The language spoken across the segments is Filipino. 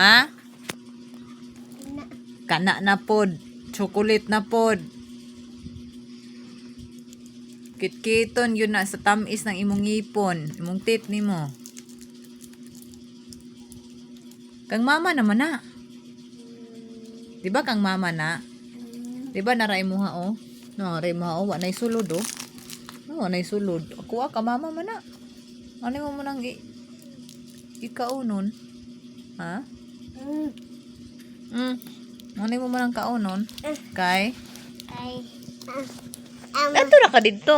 Ha? Na. Kana na pod. Chocolate na pod. Kitkiton yun na sa tamis ng imong ngipon. Imong tit ni mo. Kang mama naman na. Di ba kang mama na? Di ba naray mo ha oh? Naray mo ha oh. Wanay sulod oh. No, wanay sulod. Ako ka mama man na. Ano mo mo nang ikaunon? Ha? Mm. Mm. Ano mo man ang kaunon? Kay? Ay. Ah. Um, Dito na ka dito.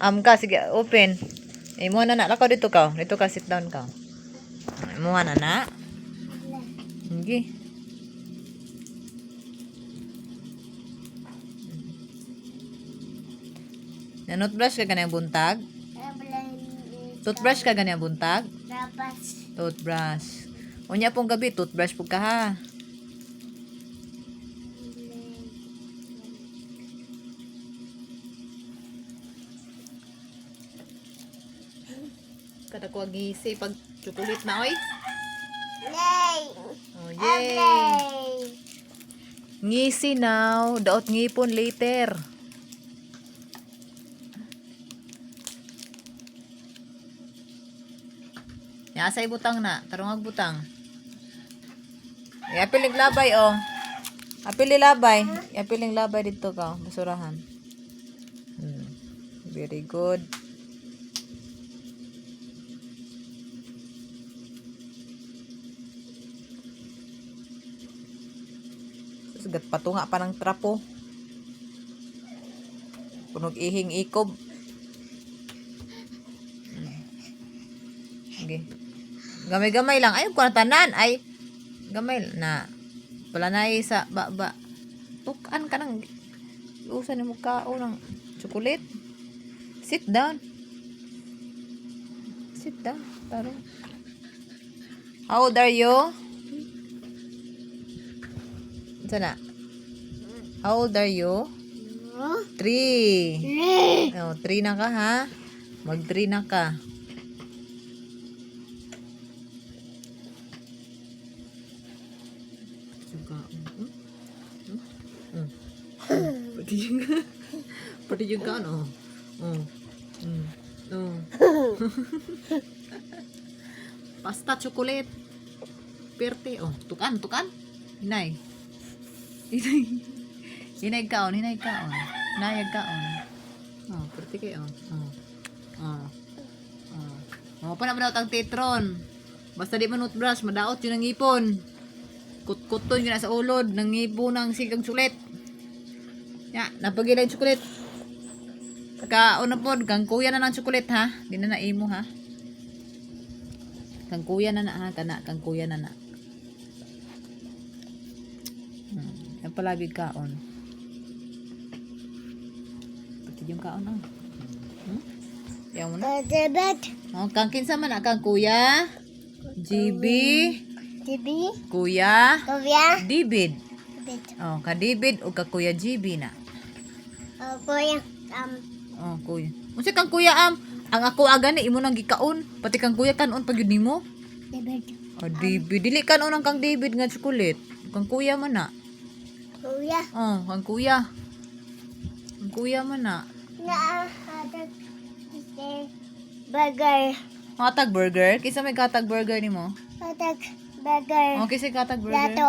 Am ka, sige, open. Eh, mo na na. Lakaw dito ka. Dito ka, sit down ka. Ay, mo na na. Sige. Na toothbrush ka ganyan buntag? Toothbrush ka ganyan buntag? Toothbrush. Unya pong gabi, toothbrush po ka ha. Kada ko agisi pag chocolate na oy. Yay! Oh, yay. Yay! Ngisi now, daot ngipon later. Ya, asay butang na. Tarong ag butang. Ya, piling labay, oh. Apili labay. Ya, piling labay dito ka. Basurahan. Hmm. Very good. Sagat patunga pa ng trapo. Punog ihing ikob. Hmm. Sige. Gamay-gamay lang. Ay, kung tanan. Ay, gamay na. Wala na sa baba. Tukan ka ng usan mo ka ng chocolate. Sit down. Sit down. Taro. How old are you? Sana. How old are you? Three. Oh, three na ka ha? Mag three na ka. Pati yung Pati yung ka, no? Oh. Mm. Oh. Pasta chocolate. Perte. Oh, tukan, tukan. Hinay. Hinay. Hinay kaon, hinay kaon. Nayag kaon. Oh, perte kayo. Oh. Oh. Oh. Oh, pa naman ang tetron. Basta di man brush, madaot yun ang ipon. Kut-kuton yun sa ulod, ng ngipon ng sigang sulit. Ya, napagila yung sukulit. Ka, una po, kang kuya na ng sukulit ha. Di na naimo ha. Kang kuya na na ha, kana, kang kuya na na. Hmm, yan pala big kaon. Pati yung kaon oh. Hmm? Yan mo na. Oh, kang kinsa man na kang kuya? GB, Tibi. kuya, Kuya. David. Bet. Oh, ka David o ka kuya GB na. Oh, kuya. Um, Oh, kuya. Unsa kang kuya am? Ang ako aga ni imo nang gikaon, pati kang kuya kanon pag yun nimo. David. Oh, David, dili kanon ang kang David nga chocolate. Kang kuya man na. Kuya. Oh, kang kuya. Kang kuya man na. Na, hatag. Burger. Katag burger, kisa may katag burger nimo. Hatag. Burger. Oh, kisa katag burger. Dato.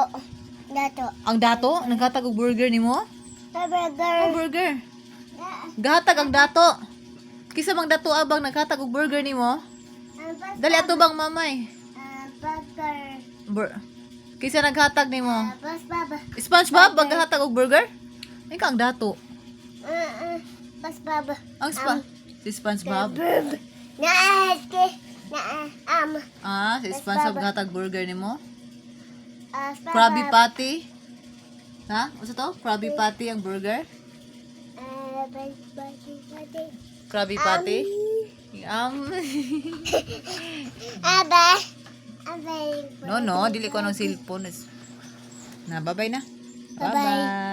Dato. Ang dato, nagkatag burger nimo? Ah, Burger. Oh, burger. Na, Gahatag ang dato. Kisa bang dato abang nagkatag og burger nimo? Dali ato bang mamay. burger. Bur Kisa naghatag nimo? Baba. SpongeBob bang gahatag og burger? Ikaw ang dato. Ah, pas baba. Ang spa si SpongeBob. Na. Na, um, Ah, si SpongeBob gahatag burger nimo? pas Krabby. Patty. Ha? Ano to? Krabby Patty ang burger? Pas baba. Baba. Krabby Patty? Um, Aba. Aba. no, no. Dili ko ng cellphone. Na, bye-bye na. Bye-bye.